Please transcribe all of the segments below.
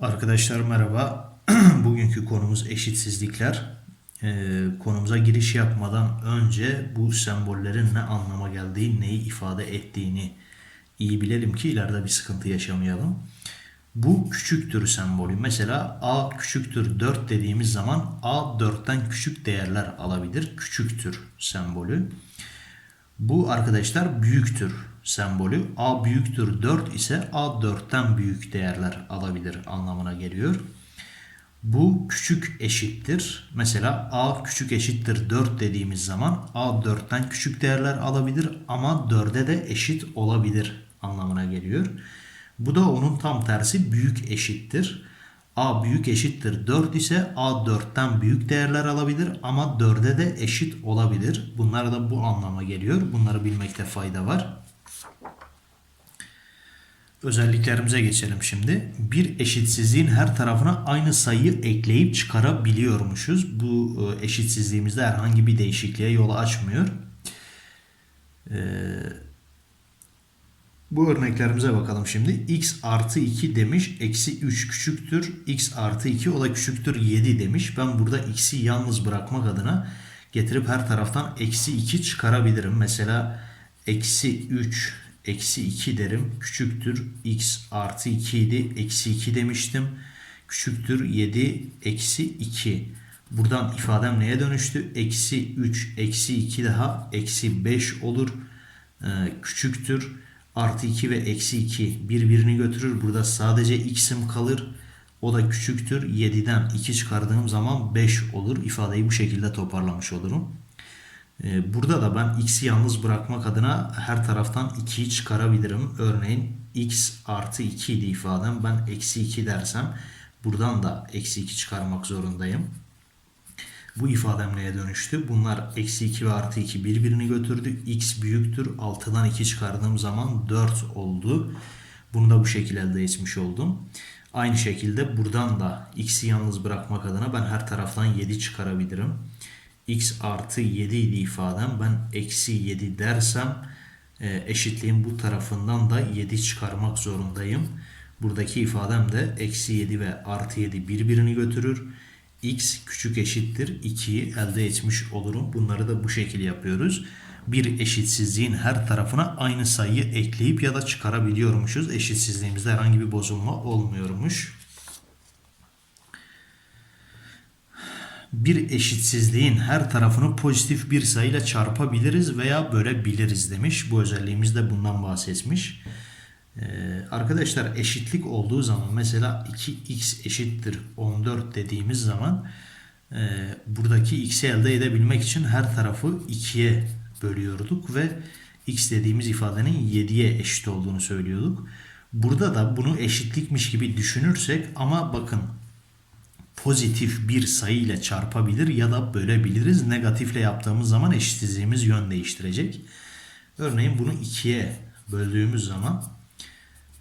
Arkadaşlar merhaba. Bugünkü konumuz eşitsizlikler. Ee, konumuza giriş yapmadan önce bu sembollerin ne anlama geldiği, neyi ifade ettiğini iyi bilelim ki ileride bir sıkıntı yaşamayalım. Bu küçüktür sembolü. Mesela a küçüktür 4 dediğimiz zaman a 4'ten küçük değerler alabilir. Küçüktür sembolü. Bu arkadaşlar büyüktür sembolü. A büyüktür 4 ise A 4'ten büyük değerler alabilir anlamına geliyor. Bu küçük eşittir. Mesela A küçük eşittir 4 dediğimiz zaman A 4'ten küçük değerler alabilir ama 4'e de eşit olabilir anlamına geliyor. Bu da onun tam tersi büyük eşittir. A büyük eşittir 4 ise A 4'ten büyük değerler alabilir ama 4'e de eşit olabilir. Bunlar da bu anlama geliyor. Bunları bilmekte fayda var. Özelliklerimize geçelim şimdi. Bir eşitsizliğin her tarafına aynı sayıyı ekleyip çıkarabiliyormuşuz. Bu e, eşitsizliğimizde herhangi bir değişikliğe yol açmıyor. Ee, bu örneklerimize bakalım şimdi. x artı 2 demiş. Eksi 3 küçüktür. x artı 2 o da küçüktür 7 demiş. Ben burada x'i yalnız bırakmak adına getirip her taraftan eksi 2 çıkarabilirim. Mesela eksi 3 eksi 2 derim. Küçüktür x artı 2 idi. Eksi 2 demiştim. Küçüktür 7 eksi 2. Buradan ifadem neye dönüştü? Eksi 3 eksi 2 daha eksi 5 olur. Ee, küçüktür. Artı 2 ve eksi 2 birbirini götürür. Burada sadece x'im kalır. O da küçüktür. 7'den 2 çıkardığım zaman 5 olur. İfadeyi bu şekilde toparlamış olurum. Ee, Burada da ben x'i yalnız bırakmak adına her taraftan 2'yi çıkarabilirim. Örneğin x artı 2 idi ifadem. Ben eksi 2 dersem buradan da eksi 2 çıkarmak zorundayım. Bu ifadem neye dönüştü? Bunlar eksi 2 ve artı 2 birbirini götürdü. x büyüktür. 6'dan 2 çıkardığım zaman 4 oldu. Bunu da bu şekilde elde etmiş oldum. Aynı şekilde buradan da x'i yalnız bırakmak adına ben her taraftan 7 çıkarabilirim x artı 7 idi ifadem. Ben eksi 7 dersem e, eşitliğin bu tarafından da 7 çıkarmak zorundayım. Buradaki ifadem de eksi 7 ve artı 7 birbirini götürür. x küçük eşittir 2'yi elde etmiş olurum. Bunları da bu şekilde yapıyoruz. Bir eşitsizliğin her tarafına aynı sayıyı ekleyip ya da çıkarabiliyormuşuz. Eşitsizliğimizde herhangi bir bozulma olmuyormuş. Bir eşitsizliğin her tarafını pozitif bir sayıyla çarpabiliriz veya bölebiliriz demiş. Bu özelliğimiz de bundan bahsetmiş. Ee, arkadaşlar eşitlik olduğu zaman mesela 2x eşittir 14 dediğimiz zaman e, buradaki x'i elde edebilmek için her tarafı 2'ye bölüyorduk ve x dediğimiz ifadenin 7'ye eşit olduğunu söylüyorduk. Burada da bunu eşitlikmiş gibi düşünürsek ama bakın pozitif bir sayı ile çarpabilir ya da bölebiliriz. Negatifle yaptığımız zaman eşitsizliğimiz yön değiştirecek. Örneğin bunu 2'ye böldüğümüz zaman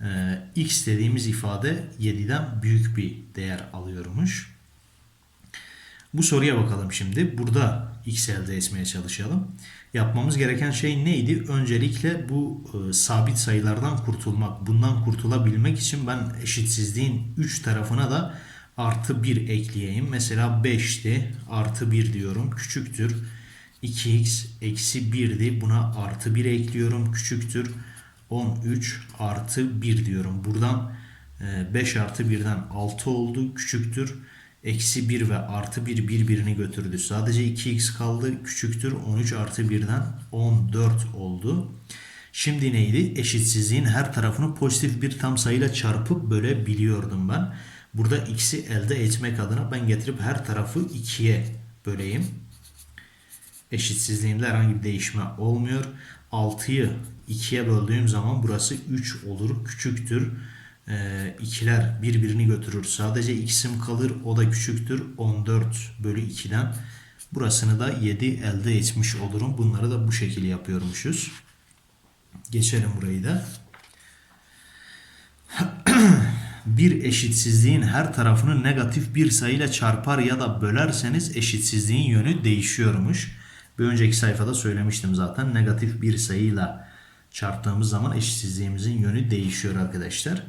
e, x dediğimiz ifade 7'den büyük bir değer alıyormuş. Bu soruya bakalım şimdi. Burada x elde etmeye çalışalım. Yapmamız gereken şey neydi? Öncelikle bu e, sabit sayılardan kurtulmak. Bundan kurtulabilmek için ben eşitsizliğin 3 tarafına da artı 1 ekleyeyim. Mesela 5'ti artı 1 diyorum küçüktür. 2x eksi 1'di buna artı 1 ekliyorum küçüktür. 13 artı 1 diyorum. Buradan 5 e, artı 1'den 6 oldu küçüktür. Eksi 1 ve artı 1 birbirini götürdü. Sadece 2x kaldı küçüktür. 13 artı 1'den 14 oldu. Şimdi neydi? Eşitsizliğin her tarafını pozitif bir tam sayıyla çarpıp bölebiliyordum ben. Burada x'i elde etmek adına ben getirip her tarafı 2'ye böleyim. Eşitsizliğimde herhangi bir değişme olmuyor. 6'yı 2'ye böldüğüm zaman burası 3 olur. Küçüktür. Ee, ikiler birbirini götürür. Sadece x'im kalır. O da küçüktür. 14 bölü 2'den. Burasını da 7 elde etmiş olurum. Bunları da bu şekilde yapıyormuşuz. Geçelim burayı da. bir eşitsizliğin her tarafını negatif bir sayıyla çarpar ya da bölerseniz eşitsizliğin yönü değişiyormuş. Bir önceki sayfada söylemiştim zaten. Negatif bir sayıyla çarptığımız zaman eşitsizliğimizin yönü değişiyor arkadaşlar.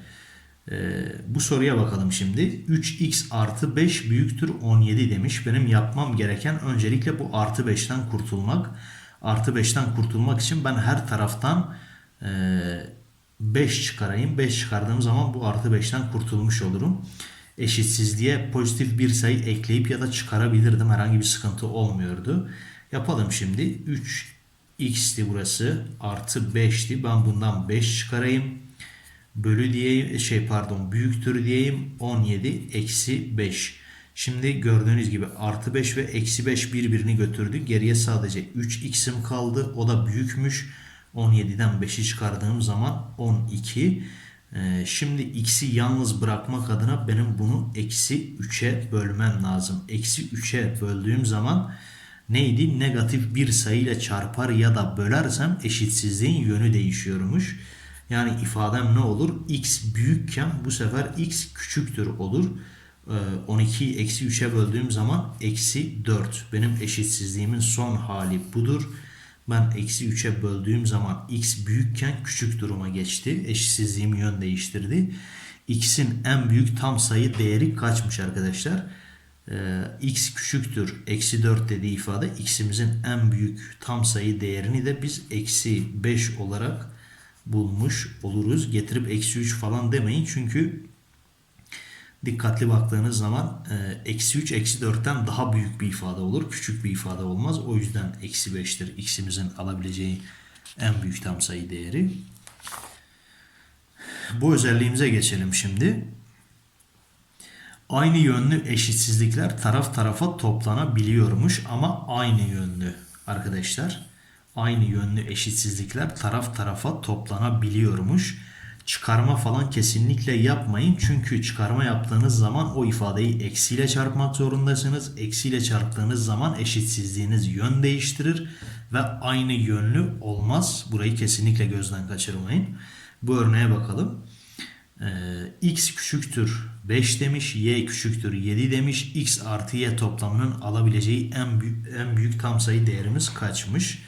Ee, bu soruya bakalım şimdi. 3x artı 5 büyüktür 17 demiş. Benim yapmam gereken öncelikle bu artı 5'ten kurtulmak. Artı 5'ten kurtulmak için ben her taraftan e, 5 çıkarayım. 5 çıkardığım zaman bu artı 5'ten kurtulmuş olurum. Eşitsizliğe pozitif bir sayı ekleyip ya da çıkarabilirdim. Herhangi bir sıkıntı olmuyordu. Yapalım şimdi. 3x'ti burası. Artı 5'ti. Ben bundan 5 çıkarayım. Bölü diyeyim. Şey pardon. Büyüktür diyeyim. 17 eksi 5. Şimdi gördüğünüz gibi artı 5 ve eksi 5 birbirini götürdü. Geriye sadece 3x'im kaldı. O da büyükmüş. 17'den 5'i çıkardığım zaman 12. Ee, şimdi x'i yalnız bırakmak adına benim bunu eksi 3'e bölmem lazım. Eksi 3'e böldüğüm zaman neydi? Negatif bir sayıyla çarpar ya da bölersem eşitsizliğin yönü değişiyormuş. Yani ifadem ne olur? x büyükken bu sefer x küçüktür olur. 12'yi eksi 3'e böldüğüm zaman eksi 4. Benim eşitsizliğimin son hali budur. Ben eksi 3'e böldüğüm zaman x büyükken küçük duruma geçti. Eşitsizliğim yön değiştirdi. x'in en büyük tam sayı değeri kaçmış arkadaşlar? Ee, x küçüktür. Eksi 4 dediği ifade x'imizin en büyük tam sayı değerini de biz eksi 5 olarak bulmuş oluruz. Getirip eksi 3 falan demeyin. Çünkü dikkatli baktığınız zaman e, eksi 3 eksi 4'ten daha büyük bir ifade olur. Küçük bir ifade olmaz. O yüzden eksi 5'tir. X'imizin alabileceği en büyük tam sayı değeri. Bu özelliğimize geçelim şimdi. Aynı yönlü eşitsizlikler taraf tarafa toplanabiliyormuş ama aynı yönlü arkadaşlar. Aynı yönlü eşitsizlikler taraf tarafa toplanabiliyormuş çıkarma falan kesinlikle yapmayın. Çünkü çıkarma yaptığınız zaman o ifadeyi eksiyle çarpmak zorundasınız. Eksiyle çarptığınız zaman eşitsizliğiniz yön değiştirir ve aynı yönlü olmaz. Burayı kesinlikle gözden kaçırmayın. Bu örneğe bakalım. Ee, x küçüktür 5 demiş, y küçüktür 7 demiş. x artı y toplamının alabileceği en en büyük tam sayı değerimiz kaçmış?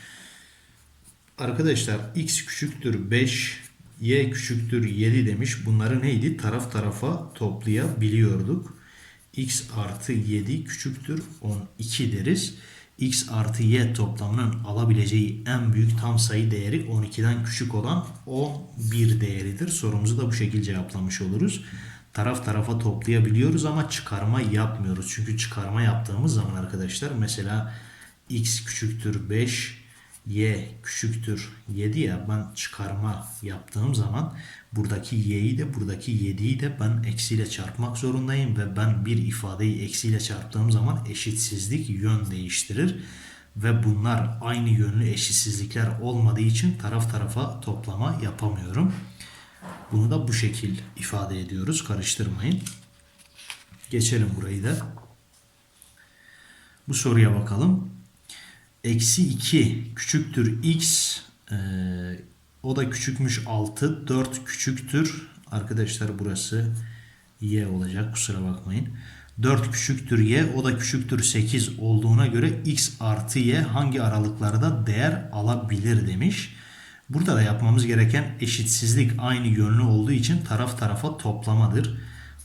Arkadaşlar x küçüktür 5, y küçüktür 7 demiş. Bunları neydi? Taraf tarafa toplayabiliyorduk. x artı 7 küçüktür 12 deriz. x artı y toplamının alabileceği en büyük tam sayı değeri 12'den küçük olan 11 değeridir. Sorumuzu da bu şekilde cevaplamış oluruz. Taraf tarafa toplayabiliyoruz ama çıkarma yapmıyoruz. Çünkü çıkarma yaptığımız zaman arkadaşlar mesela x küçüktür 5 y küçüktür 7 ya ben çıkarma yaptığım zaman buradaki y'yi de buradaki 7'yi de ben eksiyle çarpmak zorundayım ve ben bir ifadeyi eksiyle çarptığım zaman eşitsizlik yön değiştirir ve bunlar aynı yönlü eşitsizlikler olmadığı için taraf tarafa toplama yapamıyorum. Bunu da bu şekil ifade ediyoruz. Karıştırmayın. Geçelim burayı da. Bu soruya bakalım eksi 2 küçüktür x ee, o da küçükmüş 6 4 küçüktür arkadaşlar burası y olacak kusura bakmayın 4 küçüktür y o da küçüktür 8 olduğuna göre x artı y hangi aralıklarda değer alabilir demiş. Burada da yapmamız gereken eşitsizlik aynı yönlü olduğu için taraf tarafa toplamadır.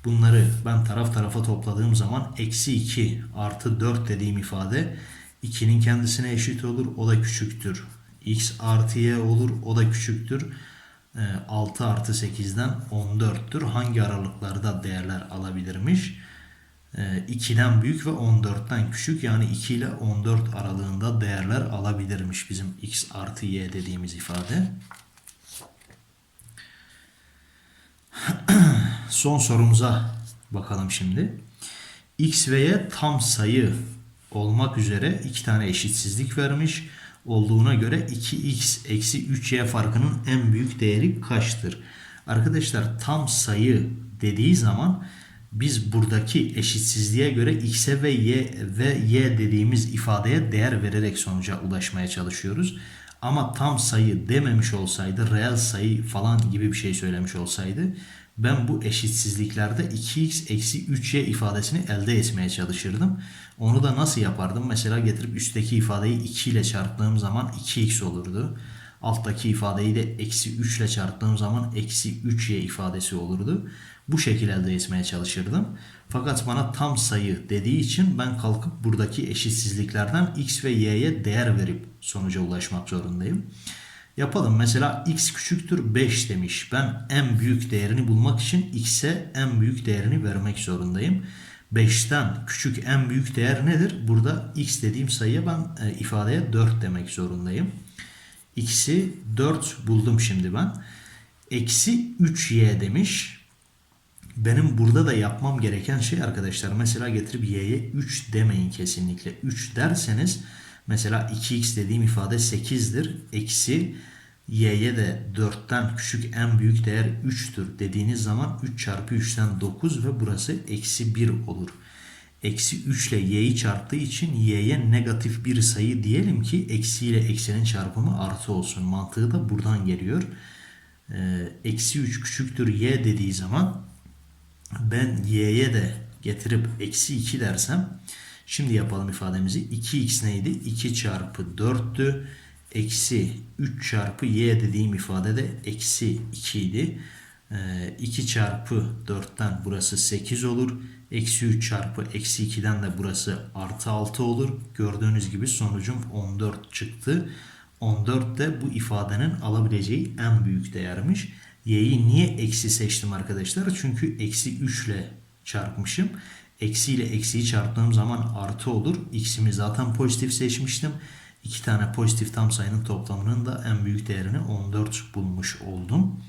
Bunları ben taraf tarafa topladığım zaman eksi 2 artı 4 dediğim ifade 2'nin kendisine eşit olur. O da küçüktür. x artı y olur. O da küçüktür. 6 ee, artı 8'den 14'tür. Hangi aralıklarda değerler alabilirmiş? 2'den ee, büyük ve 14'ten küçük yani 2 ile 14 aralığında değerler alabilirmiş bizim x artı y dediğimiz ifade. Son sorumuza bakalım şimdi. x ve y tam sayı olmak üzere iki tane eşitsizlik vermiş olduğuna göre 2x eksi 3y farkının en büyük değeri kaçtır? Arkadaşlar tam sayı dediği zaman biz buradaki eşitsizliğe göre x'e ve y ve y dediğimiz ifadeye değer vererek sonuca ulaşmaya çalışıyoruz. Ama tam sayı dememiş olsaydı, reel sayı falan gibi bir şey söylemiş olsaydı ben bu eşitsizliklerde 2x eksi 3y ifadesini elde etmeye çalışırdım. Onu da nasıl yapardım? Mesela getirip üstteki ifadeyi 2 ile çarptığım zaman 2x olurdu. Alttaki ifadeyi de eksi 3 ile çarptığım zaman eksi 3y ifadesi olurdu. Bu şekilde elde etmeye çalışırdım. Fakat bana tam sayı dediği için ben kalkıp buradaki eşitsizliklerden x ve y'ye değer verip sonuca ulaşmak zorundayım. Yapalım. Mesela x küçüktür 5 demiş. Ben en büyük değerini bulmak için x'e en büyük değerini vermek zorundayım. 5'ten küçük en büyük değer nedir? Burada x dediğim sayıya ben e, ifadeye 4 demek zorundayım. x'i 4 buldum şimdi ben. Eksi 3y demiş. Benim burada da yapmam gereken şey arkadaşlar mesela getirip y'ye 3 demeyin kesinlikle. 3 derseniz mesela 2x dediğim ifade 8'dir. Eksi y'ye de 4'ten küçük en büyük değer 3'tür dediğiniz zaman 3 çarpı 3'ten 9 ve burası eksi 1 olur. Eksi 3 ile y'yi çarptığı için y'ye negatif bir sayı diyelim ki eksi ile eksenin çarpımı artı olsun. Mantığı da buradan geliyor. Ee, Eksi 3 küçüktür y dediği zaman ben y'ye de getirip eksi 2 dersem şimdi yapalım ifademizi. 2x neydi? 2 çarpı 4'tü eksi 3 çarpı y dediğim ifade de eksi 2 idi. 2 çarpı 4'ten burası 8 olur. Eksi 3 çarpı eksi 2'den de burası artı 6 olur. Gördüğünüz gibi sonucum 14 çıktı. 14 de bu ifadenin alabileceği en büyük değermiş. Y'yi niye eksi seçtim arkadaşlar? Çünkü eksi 3 ile çarpmışım. Eksi ile eksiyi çarptığım zaman artı olur. X'imi zaten pozitif seçmiştim. İki tane pozitif tam sayının toplamının da en büyük değerini 14 bulmuş oldum.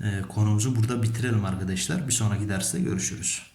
Ee, konumuzu burada bitirelim arkadaşlar. Bir sonraki derste görüşürüz.